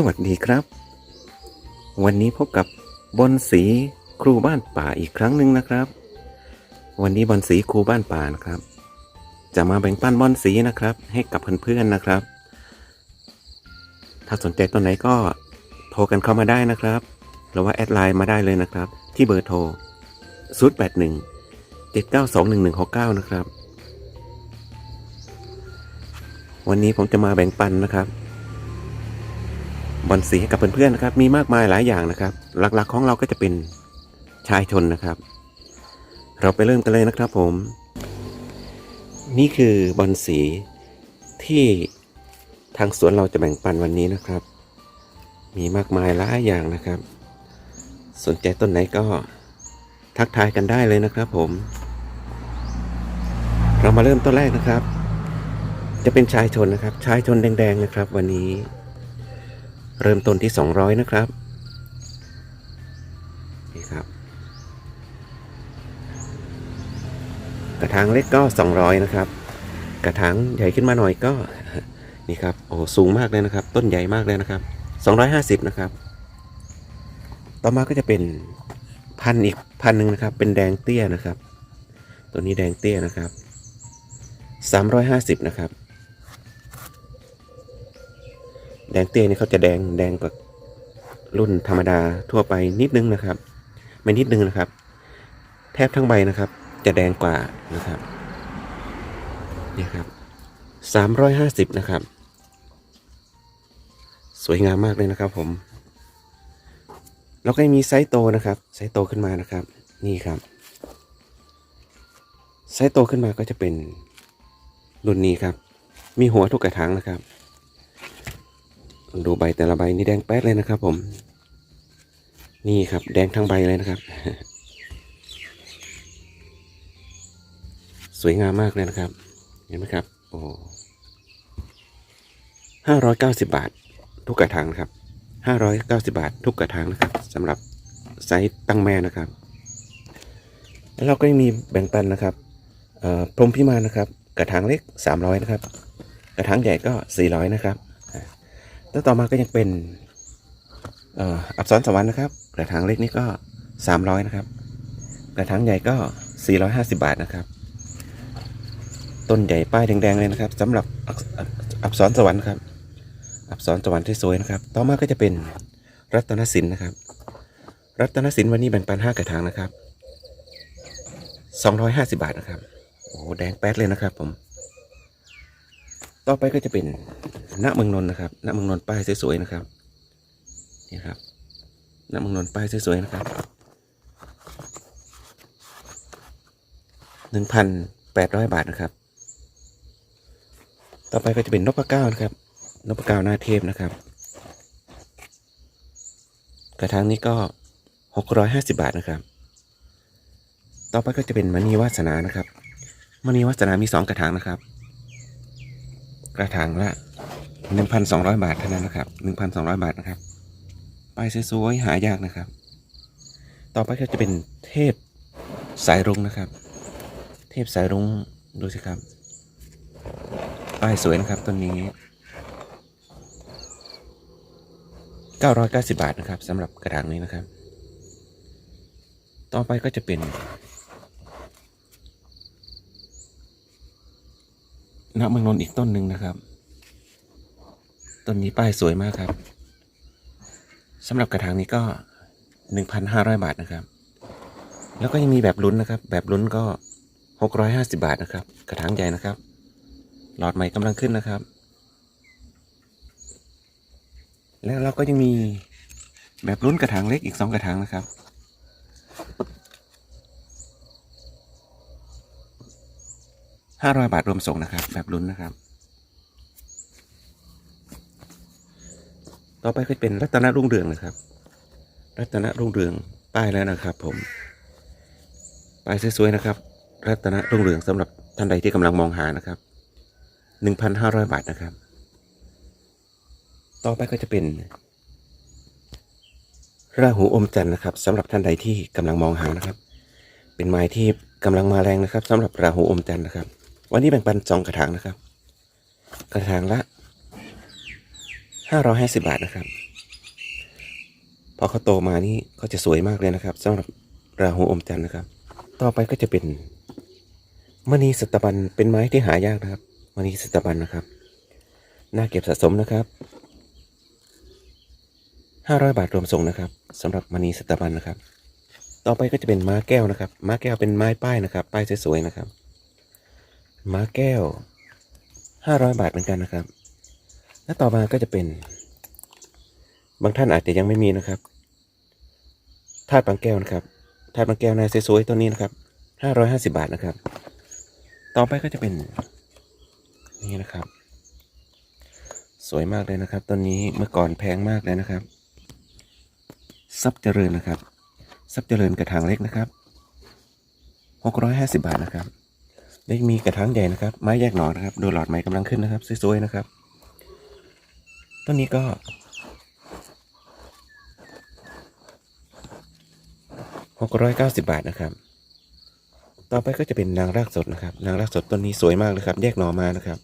สวัสดีครับ วันนี้พบกับบอลสีครูบ้านป่าอีกครั้งหนึ่งนะครับ วันนี้บอลสีครูบ้านป่านะครับ จะมาแบ่งปันบอลสีนะครับ ให้กับเพื่อนๆนะครับ ถ้าสนใจตัวไหนก็โทรกันเข้ามาได้นะครับ หรือว่าแอดไลน์มาได้เลยนะครับ ที่เบอร์โทร081 7921169 นะครับ วันนี้ผมจะมาแบ่งปันนะครับ บอลสีให้กับเพื่อนๆนะครับ มีมากมายหลายอย่างนะครับ หลักๆของเราก็จะเป็นชายชนนะครับ เราไปเริ่มกันเลยนะครับผม นี่คือบอลสีที่ทางสวนเราจะแบ่งปันวันนี้นะครับ มีมากมายหลายอย่างนะครับ สนใจต้นไหนก็ทักทายกันได้เลยนะครับผม เรามาเริ่มต้นแรกนะครับ จะเป็นชายชนนะครับ ชายชนแดง ๆ นะครับ วันนี้ เริ่มต้นที่ 200 นะครับนี่ครับ กระถางเล็กก็ 200 นะครับ กระถางใหญ่ขึ้นมาหน่อยก็นี่ครับโอ้สูงมากเลยนะครับ ต้นใหญ่มากเลยนะครับ 250 นะครับ ต่อมาก็จะเป็นพันอีกพันหนึ่งนะครับ เป็นแดงเตี้ยนะครับ ตัวนี้แดงเตี้ยนะครับ 350 นะครับ ดงเตี้ยนี่เขาจะแดงแดงกว่ารุ่นธรรมดาทั่วไปนิดนึงนะครับ ไม่นิดนึงนะครับ แทบทั้งใบนะครับ จะแดงกว่านะครับนี่ครับสามร้อยห้าสิบนะครับ สวยงามมากเลยนะครับผม แล้วก็มีไซส์โตนะครับไซส์โตขึ้นมานะครับ นี่ครับไซส์โตขึ้นมาก็จะเป็นรุ่นนี้ครับ มีหัวทุกกระถางนะครับ ดูใบแต่ละใบนี่แดงแป๊ดเลยนะครับ ผม นี่ครับ แดงทั้งใบเลยนะครับ สวยงามมากเลยนะครับ เห็นไหมครับ โอ้ห้าร้อยเก้าสิบบาท ทุกกระถางนะครับห้าร้อยเก้าสิบาท ทุกกระถางนะครับสำหรับไซส์ตั้งแม่นะครับ แล้วเราก็ยังมีแบ่งปันนะครับพรมพิมานนะครับ กระถางเล็กสามร้อยนะครับ กระถางใหญ่ก็สี่ร้อยนะครับ แล้วต่อมาก็ยังเป็นอับสรสวรรค์นะครับ กระถางเล็กนี่ก็ 300 นะครับ กระถางใหญ่ก็ 450 บาทนะครับ ต้นใหญ่ป้ายแดงๆเลยนะครับสำหรับอักอับอับสรสวรรค์ครับ อับสรสวรรค์ที่สวยนะครับ ต่อมาก็จะเป็นรัตนสินนะครับ รัตนสินวันนี้แบ่งปัน 5 กระถางนะครับ 250 บาทนะครับ โอ้โหแดงแป๊ดเลยนะครับผม ต่อไปก็จะเป็นณเมืองนนท์นะครับณเมืองนนท์ป้ายสวยๆนะครับนี่ครับณเมืองนนท์ป้ายสวยๆนะครับหนึ่งพันแปดร้อยบาทนะครับ ต่อไปก็จะเป็นนกพเก้านะครับนกพเก้าหน้าเทพนะครับ กระถางนี้ก็หกร้อยห้าสิบาทนะครับ ต่อไปก็จะเป็นมณีวาสนานะครับมณีวาสนามีสองกระถางนะครับ กระถางละหนึ่งพันสองร้อยบาทเท่านั้นนะครับหนึ่งพันสองร้อยบาทนะครับป้ายสวยๆหายากนะครับ ต่อไปก็จะเป็นเทพสายรุ้งนะครับ เทพสายรุ้งดูสิครับป้ายสวยนะครับต้นนี้เก้าร้อยเก้าสิบาทนะครับสำหรับกระถางนี้นะครับ ต่อไปก็จะเป็น ณเมืองนนท์อีกต้นหนึ่งนะครับ ต้นนี้ป้ายสวยมากครับสำหรับกระถางนี้ก็ 1,500 บาทนะครับ แล้วก็ยังมีแบบลุ้นนะครับ แบบลุ้นก็ 650 บาทนะครับ กระถางใหญ่นะครับ หลอดใหม่กำลังขึ้นนะครับ แล้วเราก็ยังมีแบบลุ้นกระถางเล็กอีก 2 กระถางนะครับ ห้าร้อยบาทรวมส่งนะครับ แบบลุ้นนะครับ ต่อไปก็เป็นรัตนรุ่งเรืองนะครับ รัตนรุ่งเรืองป้ายแล้วนะครับ ผมป้ายสวยๆนะครับ รัตนรุ่งเรืองสำหรับท่านใดที่กำลังมองหานะครับหนึ่งพันห้าร้อยบาทนะครับ ต่อไปก็จะเป็นราหูอมจันทร์นะครับสำหรับท่านใดที่กำลังมองหานะครับ เป็นไม้ที่กำลังมาแรงนะครับสำหรับราหูอมจันทร์นะครับ วันนี้แบ่งปันสองกระถางนะครับ กระถางละห้าร้อยห้าสิบาทนะครับ พอเขาโตมานี่เขาจะสวยมากเลยนะครับสำหรับราหูอมจันทร์นะครับ ต่อไปก็จะเป็นมณีสตบันเป็นไม้ที่หายากนะครับมณีสตบันนะครับน่าเก็บสะสมนะครับห้าร้อยบาทรวมส่งนะครับสำหรับมณีสตบันนะครับ ต่อไปก็จะเป็นม้าแก้วนะครับ ม้าแก้วเป็นไม้ป้ายนะครับ ป้ายสวยๆนะครับ ม้าแก้วห้าร้อยบาทเหมือนกันนะครับ และต่อมาก็จะเป็น บางท่านอาจจะยังไม่มีนะครับธาตุบางแก้วนะครับธาตุบางแก้วนายสวยๆตัวนี้นะครับห้าร้อยห้าสิบาทนะครับ ต่อไปก็จะเป็น นี่นะครับ สวยมากเลยนะครับต้นนี้เมื่อก่อนแพงมากเลยนะครับทรัพย์เจริญนะครับทรัพย์เจริญกระถางเล็กนะครับหกร้อยห้าสิบาทนะครับ ได้มีกระถางใหญ่นะครับ ไม้แยกหน่อนะครับ ดูหลอดไม้กำลังขึ้นนะครับสวยๆนะครับ ต้นนี้ก็ หกร้อยเก้าสิบาทนะครับ ต่อไปก็จะเป็นนางรากสดนะครับ นางรากสดต้นนี้สวยมากเลยครับ แยกหน่อมานะครับ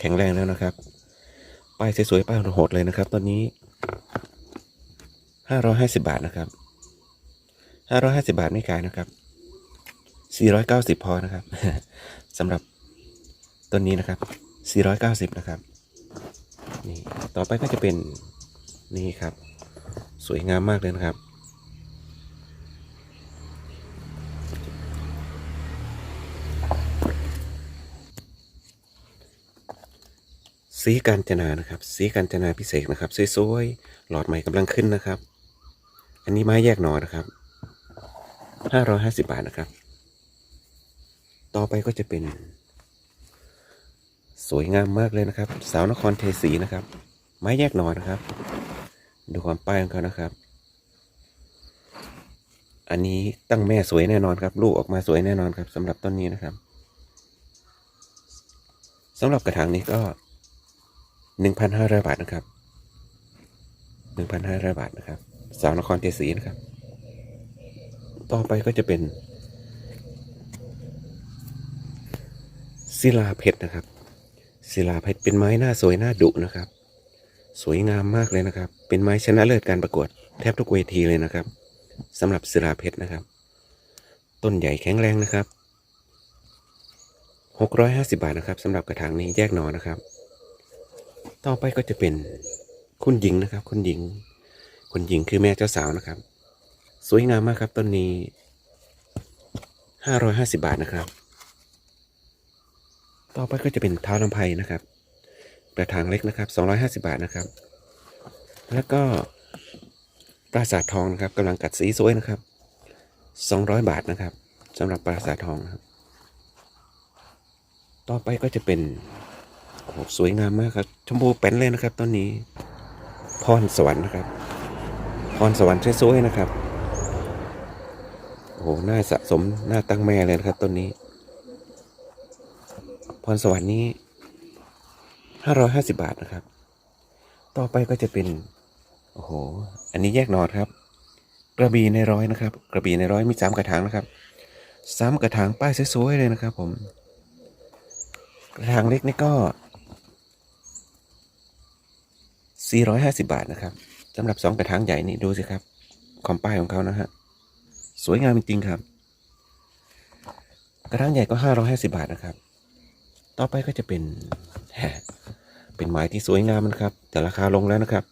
แข็งแรงแล้วนะครับ ป้ายสวยๆป้ายโหดเลยนะครับต้นนี้ห้าร้อยห้าสิบาทนะครับห้าร้อยห้าสิบาทไม่ขายนะครับ สี่ร้อยเก้าสิบพอนะครับสำหรับต้นนี้นะครับสี่ร้อยเก้าสิบนะครับ นี่ ต่อไปก็จะเป็นนี่ครับ สวยงามมากเลยนะครับ สีกาญจนานะครับ สีกาญจนาพิเศษนะครับสวยๆ หลอดใหม่กำลังขึ้นนะครับ อันนี้ไม้แยกหนอนะครับห้าร้อยห้าสิบาทนะครับ ต่อไปก็จะเป็น สวยงามมากเลยนะครับ สาวนครเทศีนะครับ ไม้แยกหนอนะครับ ดูความป้ายของเขานะครับ อันนี้ตั้งแม่สวยแน่นอนครับ ลูกออกมาสวยแน่นอนครับสำหรับต้นนี้นะครับสำหรับกระถางนี้ก็หนึ่งพันห้าร้อยบาทนะครับหนึ่งพันห้าร้อยบาทนะครับ สาวนครเทศีนะครับ ต่อไปก็จะเป็น ศิลาเพชรนะครับ ศิลาเพชรเป็นไม้หน้าสวยหน้าดุนะครับ สวยงามมากเลยนะครับ เป็นไม้ชนะเลิศการประกวดแทบทุกเวทีเลยนะครับสำหรับศิลาเพชรนะครับ ต้นใหญ่แข็งแรงนะครับหกร้อยห้าสิบาทนะครับสำหรับกระถางนี้แยกหนอนะครับ ต่อไปก็จะเป็นคุณหญิงนะครับ คุณหญิง คุณหญิงคือแม่เจ้าสาวนะครับ สวยงามมากครับต้นนี้ห้าร้อยห้าสิบาทนะครับ ต่อไปก็จะเป็นเท้าลำไพนะครับกระถางเล็กนะครับสองร้อยห้าสิบาทนะครับ แล้วก็ปราสาททองนะครับกำลังกัดสีสวยนะครับสองร้อยบาทนะครับสำหรับปราสาททองนะครับ ต่อไปก็จะเป็นโอ้โหสวยงามมากครับชมพูเป็นเลยนะครับต้นนี้ พรสวรรค์นะครับพรสวรรค์สวยๆนะครับโอ้โหน่าสะสมน่าตั้งแม่เลยนะครับต้นนี้ พรสวรรค์นี้ห้าร้อยห้าสิบาทนะครับ ต่อไปก็จะเป็น โอ้โห อันนี้แยกหนอดครับ กระบี่ในร้อยนะครับ กระบี่ในร้อยมีสามกระถางนะครับสามกระถางป้ายสวยๆเลยนะครับ ผม กระถางเล็กนี่ก็ 450 บาทนะครับสำหรับ2กระถางใหญ่นี่ดูสิครับความป้ายของเขานะฮะสวยงามจริงๆครับ กระถางใหญ่ก็ 550 บาทนะครับ ต่อไปก็จะเป็นแหมเป็นไม้ที่สวยงามนะครับ แต่ราคาลงแล้วนะครับ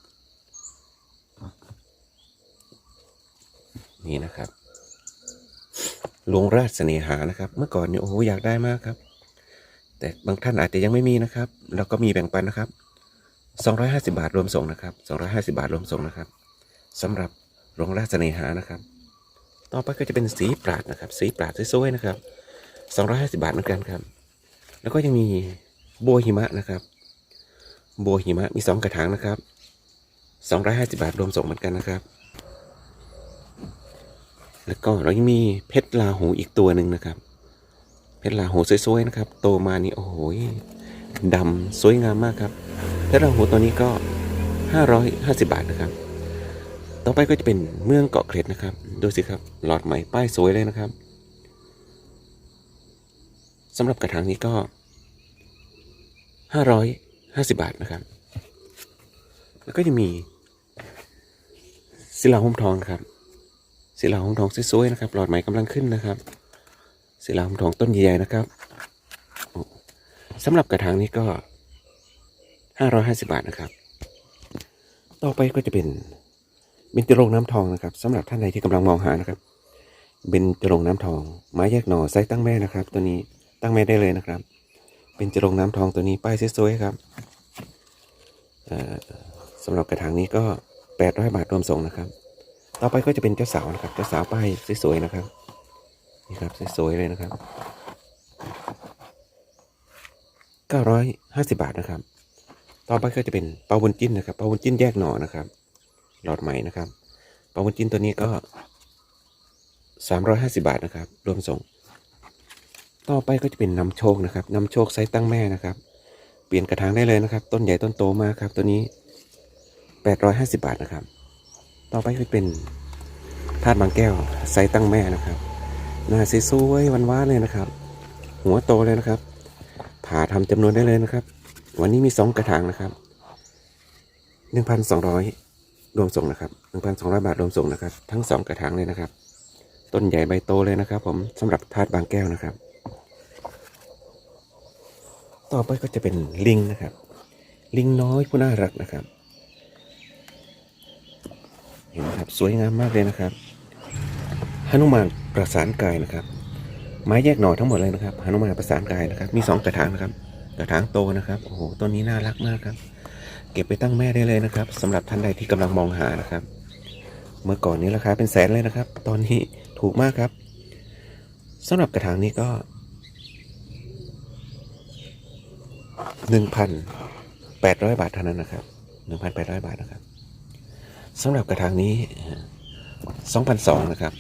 นี่นะครับหลวงราชเสน่หานะครับ เมื่อก่อนเนี่ยโอ้โหอยากได้มากครับ แต่บางท่านอาจจะยังไม่มีนะครับแล้วก็มีแบ่งปันนะครับ 250 บาทรวมส่งนะครับ 250 บาทรวมส่งนะครับสำหรับโรงราชเสน่หานะครับ ต่อไปก็จะเป็นสีปราดนะครับ สีปราดสวยๆนะครับ 250 บาทเหมือนกันครับ แล้วก็ยังมีบัวหิมะนะครับบัวหิมะมี2กระถางนะครับ250บาทรวมส่งเหมือนกันนะครับ แล้วก็เรายังมีเพชรลาหูอีกตัวหนึ่งนะครับ เพชรลาหูสวยๆนะครับ โตมานี่โอ้โหดำสวยงามมากครับเพชรลาหูตัวนี้ก็550บาทนะครับ ต่อไปก็จะเป็นเมืองเกาะเกร็ดนะครับ ดูสิครับ หลอดใหม่ป้ายสวยเลยนะครับสำหรับกระถางนี้ก็ 550บาทนะครับ แล้วก็จะมีศิลาหุ้มทองครับศิลาหุ้มทองสวยๆนะครับ หลอดไหมกำลังขึ้นนะครับศิลาหุ้มทองต้นใหญ่ๆนะครับโอ้สำหรับกระถางนี้ก็ห้าร้อยห้าสิบาทนะครับ ต่อไปก็จะเป็นเบญจรงน้ำทองนะครับสำหรับท่านใดที่กำลังมองหานะครับเบญจรงน้ำทองไม้แยกหน่อไซส์ตั้งแม่นะครับ ตัวนี้ตั้งแม่ได้เลยนะครับ เบญจรงน้ำทองตัวนี้ป้ายสวยๆครับสำหรับกระถางนี้ก็ 800 บาทรวมส่งนะครับ ต่อไปก็จะเป็นเจ้าสาวนะครับ เจ้าสาวป้ายสวยๆนะครับ นี่ครับสวยๆเลยนะครับ 950 บาทนะครับ ต่อไปก็จะเป็นเปาวุ้นจิ้นนะครับเปาวุ้นจิ้นแยกหน่อนะครับ หลอดใหม่นะครับเปาวุ้นจิ้นตัวนี้ก็ 350 บาทนะครับ รวมส่ง ต่อไปก็จะเป็นนำโชคนะครับนำโชคไซส์ตั้งแม่นะครับ เปลี่ยนกระถางได้เลยนะครับ ต้นใหญ่ต้นโตมากครับ ตัวนี้ 850 บาทนะครับ ต่อไปก็เป็นธาตุบางแก้วไซส์ตั้งแม่นะครับหน้าสวยวันว้าเลยนะครับ หัวโตเลยนะครับ ผ่าทำจำนวนได้เลยนะครับ วันนี้มีสองกระถางนะครับ1,200รวมส่งนะครับ1,200บาทรวมส่งนะครับ ทั้งสองกระถางเลยนะครับ ต้นใหญ่ใบโตเลยนะครับ ผมสำหรับธาตุบางแก้วนะครับ ต่อไปก็จะเป็นลิงนะครับ ลิงน้อยผู้น่ารักนะครับเห็นไหมครับสวยงามมากเลยนะครับหนุมานประสานกายนะครับ ไม้แยกหน่อทั้งหมดเลยนะครับหนุมานประสานกายนะครับ มีสองกระถางนะครับ กระถางโตนะครับโอ้โหต้นนี้น่ารักมากครับ เก็บไปตั้งแม่ได้เลยนะครับสำหรับท่านใดที่กำลังมองหานะครับ เมื่อก่อนนี้ราคาเป็นแสนเลยนะครับ ตอนนี้ถูกมากครับสำหรับกระถางนี้ก็ หนึ่งพันแปดร้อยบาทเท่านั้นนะครับหนึ่งพันแปดร้อยบาทนะครับสำหรับกระถางนี้2,200นสองนะครับ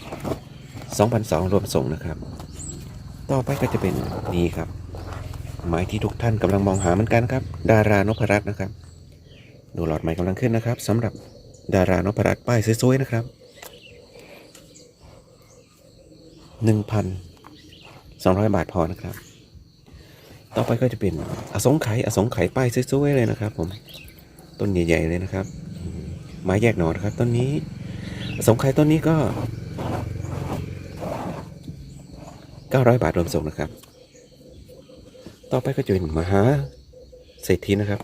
2,200รวมส่งนะครับ ต่อไปก็จะเป็นนี่ครับ ไม้ที่ทุกท่านกำลังมองหาเหมือนกันครับ ดารานพรัตน์นะครับ ดูหลอดไม้กำลังขึ้นนะครับสำหรับดารานพรัตน์ป้ายสวยๆนะครับ1,200บาทพอนะครับ ต่อไปก็จะเป็นอสงไขยอสงไขยป้ายสวยๆเลยนะครับ ผมต้นใหญ่ ๆ เลยนะครับไม้แยกหนอนครับต้นนี้ สงไข่ต้นนี้ก็ 900 บาทรวมส่งนะครับ ต่อไปก็จะเป็นมหาเศรษฐีนะครับ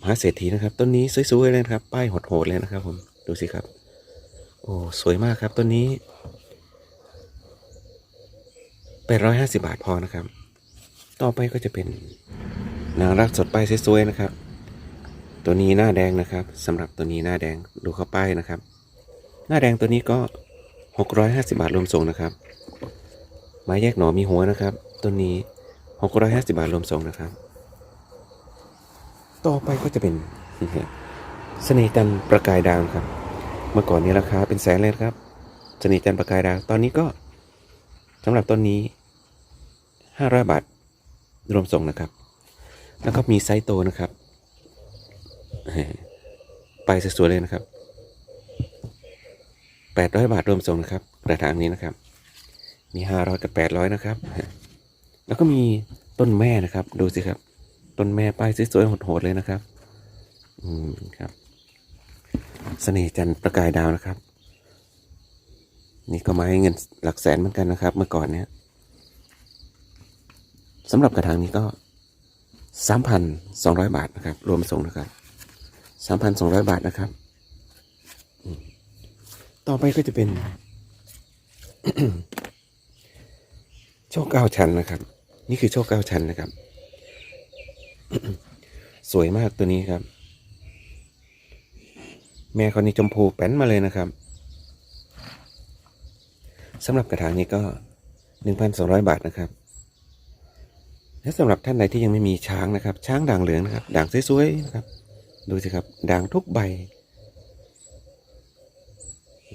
มหาเศรษฐีนะครับ ต้นนี้สวยๆเลยนะครับ ป้ายโหดๆเลยนะครับ ผมดูสิครับ โอ้สวยมากครับต้นนี้850 บาทพอนะครับ ต่อไปก็จะเป็นนางรักสดป้ายสวยๆนะครับ ตัวนี้หน้าแดงนะครับสำหรับตัวนี้หน้าแดงดูเข้าป้ายนะครับ หน้าแดงตัวนี้ก็ 650 บาทรวมส่งนะครับ ไม้แยกหนอมีหัวนะครับ ตัวนี้ 650 บาทรวมส่งนะครับ ต่อไปก็จะเป็นเสน่ห์จันประกายดาวครับ เมื่อก่อนนี้ราคาเป็นแสนเลยครับเสน่ห์จันประกายดาวตอนนี้ก็สำหรับต้นนี้ 500 บาท รวมส่งนะครับ แล้วก็มีไซส์โตนะครับไปสวยๆเลยนะครับ800บาทรวมส่งนะครับ กระถางนี้นะครับ มี500กับ800นะครับ แล้วก็มีต้นแม่นะครับ ดูสิครับ ต้นแม่ป้ายสวยๆโหดๆเลยนะครับ อืมครับเสน่ห์จันประกายดาวนะครับ นี่ก็มาให้เงินหลักแสนเหมือนกันนะครับ เมื่อก่อนเนี้ย สำหรับกระถางนี้ก็ 3,200 บาทนะครับ รวมส่งนะครับสามพันสองร้อยบาทนะครับ ต่อไปก็จะเป็นโชคเก้าชั้นนะครับ นี่คือโชคเก้าชั้นนะครับ สวยมากตัวนี้ครับ แม่เขานี่ชมพูแป้นมาเลยนะครับสำหรับกระถางนี้ก็หนึ่งพันสองร้อยบาทนะครับ และสำหรับท่านใดที่ยังไม่มีช้างนะครับ ช้างด่างเหลืองนะครับ ด่างสวยๆนะครับ ดูสิครับด่างทุกใบ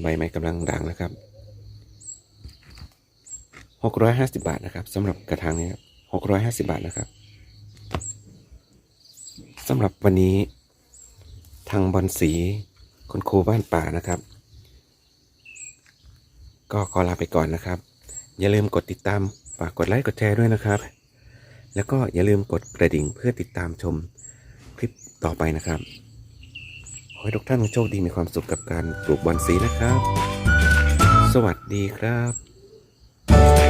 ใบไม้กำลังด่างนะครับหกร้อยห้าสิบาทนะครับสำหรับกระถางนี้หกร้อยห้าสิบาทนะครับสำหรับวันนี้ทางบอลสีคุณครูบ้านป่านะครับ ก็ขอลาไปก่อนนะครับ อย่าลืมกดติดตามฝากกดไลค์กดแชร์ด้วยนะครับ แล้วก็อย่าลืมกดกระดิ่งเพื่อติดตามชมคลิปต่อไปนะครับขอให้ทุกท่านโชคดีมีความสุขกับการปลูกบอนสีนะครับ สวัสดีครับ